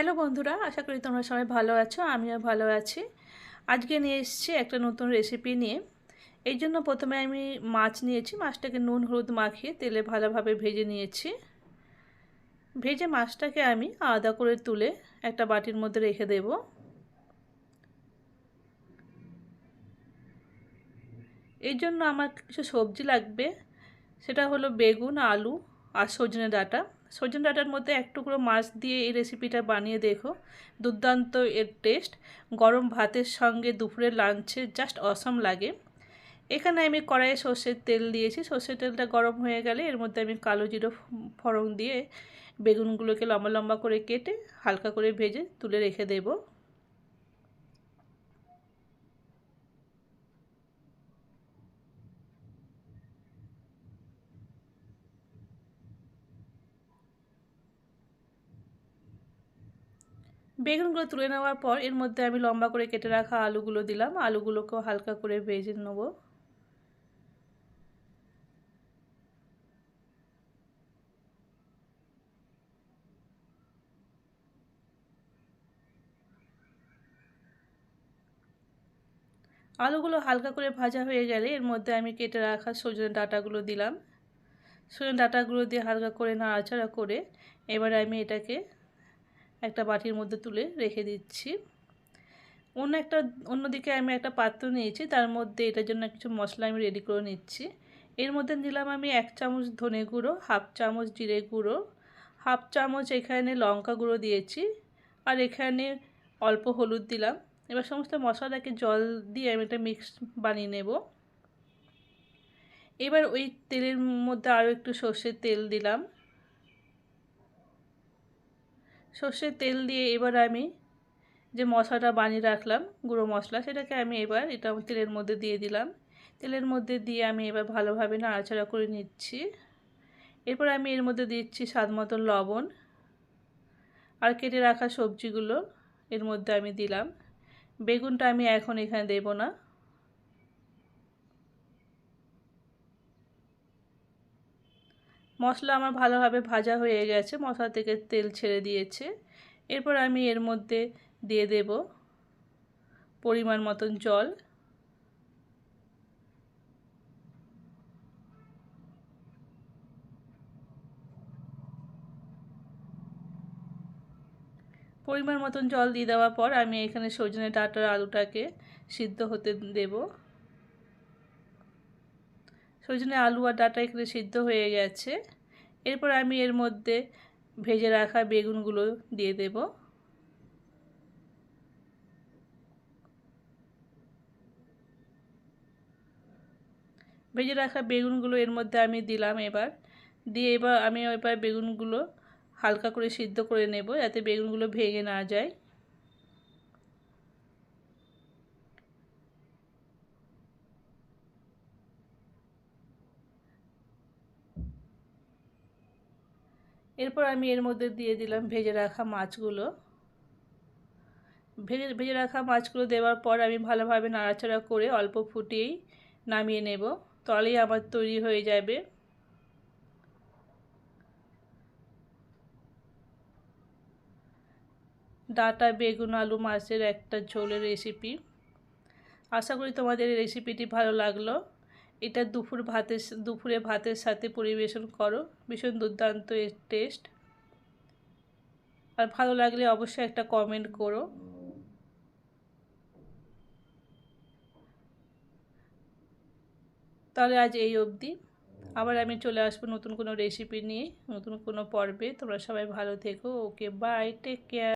Hello বন্ধুরা, আশা করি তোমরা সবাই ভালো আছো, আমিও ভালো আছি। আজকে নিয়ে এসেছি একটা নতুন রেসিপি নিয়ে। এই জন্য প্রথমে আমি মাছ নিয়েছি, মাছটাকে নুন, হলুদ মাখিয়ে তেলে ভালোভাবে ভেজে নিয়েছি। ভেজে মাছটাকে আমি আলাদা করে তুলে একটা বাটির মধ্যে রেখে দেব। এই জন্য আমার কিছু সবজি লাগবে, সেটা হলো বেগুন, আলু আর সজনে ডাঁটা। সজনে ডাঁটার মধ্যে এক টুকরো মাছ দিয়ে এই রেসিপিটা বানিয়ে দেখো। দুর্দান্ত এর টেস্ট গরম ভাতের সঙ্গে দুপুরের লাঞ্চে জাস্ট অসম লাগে। এখানে আমি কড়াইয়ে সর্ষের তেল দিয়েছি। সর্ষের তেলটা গরম হয়ে গেলে এর মধ্যে আমি কালো জিরো ফড়ং দিয়ে বেগুনগুলোকে লম্বা লম্বা করে কেটে হালকা করে ভেজে তুলে রেখে দেবো। বেগুনগুলো তুলে নেওয়ার পর এর মধ্যে আমি লম্বা করে কেটে রাখা আলুগুলো দিলাম। আলুগুলোকেও হালকা করে ভেজে নেব। আলুগুলো হালকা করে ভাজা হয়ে গেলে এর মধ্যে আমি কেটে রাখা সজনে ডাটাগুলো দিলাম। সজনে ডাটাগুলো দিয়ে হালকা করে নাড়াচাড়া করে এবার আমি এটাকে একটা বাটির মধ্যে তুলে রেখে দিচ্ছি। অন্য একটা, অন্যদিকে আমি একটা পাত্র নিয়েছি, তার মধ্যে এটার জন্য কিছু মশলা আমি রেডি করে নিচ্ছি। এর মধ্যে দিলাম আমি এক চামচ ধনে গুঁড়ো, হাফ চামচ জিরে গুঁড়ো, হাফ চামচ এখানে লঙ্কা গুঁড়ো দিয়েছি, আর এখানে অল্প হলুদ দিলাম। এবার সমস্ত মশলাটাকে জল দিয়ে আমি একটা মিক্স বানিয়ে নেব। এবার ওই তেলের মধ্যে আরও একটু সর্ষের তেল দিলাম। সর্ষের তেল দিয়ে এবার আমি যে মশলাটা বানিয়ে রাখলাম, গুঁড়ো মশলা, সেটাকে আমি এবার এটা তেলের মধ্যে দিয়ে দিলাম। তেলের মধ্যে দিয়ে আমি এবার ভালোভাবে নাড়াচাড়া করে নিচ্ছি। এরপর আমি এর মধ্যে দিচ্ছি স্বাদ মতো লবণ আর কেটে রাখা সবজিগুলো এর মধ্যে আমি দিলাম। বেগুনটা আমি এখন এখানে দেব না। মশলা আমার ভালোভাবে ভাজা হয়ে গেছে। মশলা থেকে তেল ছেড়ে দিয়েছে। এরপর আমি এর মধ্যে দিয়ে দেব পরিমাণ মতন জল। পরিমাণ মতন জল দিয়ে দেওয়ার পর আমি এখানে সজনে ডাটার আলুটাকে সিদ্ধ হতে দেব। সজনে আলু আর ডাটা এখানে সিদ্ধ হয়ে গেছে। এরপর আমি এর মধ্যে ভেজে রাখা বেগুনগুলো দিয়ে দেব। ভেজে রাখা বেগুনগুলো এর মধ্যে আমি দিলাম এবার। দিয়ে এবার আমি এবার বেগুনগুলো হালকা করে সিদ্ধ করে নেব যাতে বেগুনগুলো ভেঙে না যায়। এরপর আমি এর মধ্যে দিয়ে দিলাম ভেজে রাখা মাছগুলো। ভেজে ভেজে রাখা মাছগুলো দেওয়ার পর আমি ভালোভাবে নাড়াচাড়া করে অল্প ফুটিয়েই নামিয়ে নেব। তলেই আমার তৈরি হয়ে যাবে। ডাটা, বেগুন, আলু মাছের একটা ঝোলের রেসিপি আশা করি তোমাদের এই রেসিপিটি ভালো লাগল। এটা দুপুর ভাতের দুপুরে ভাতের সাথে পরিবেশন করো। ভীষণ দুর্দান্ত এর টেস্ট আর ভালো লাগলে অবশ্যই একটা কমেন্ট করো। তাহলে আজ এই অবধি। আবার আমি চলে আসব নতুন কোনো রেসিপি নিয়ে, নতুন কোনো পর্বে। তোমরা সবাই ভালো থেকো। Okay bye take care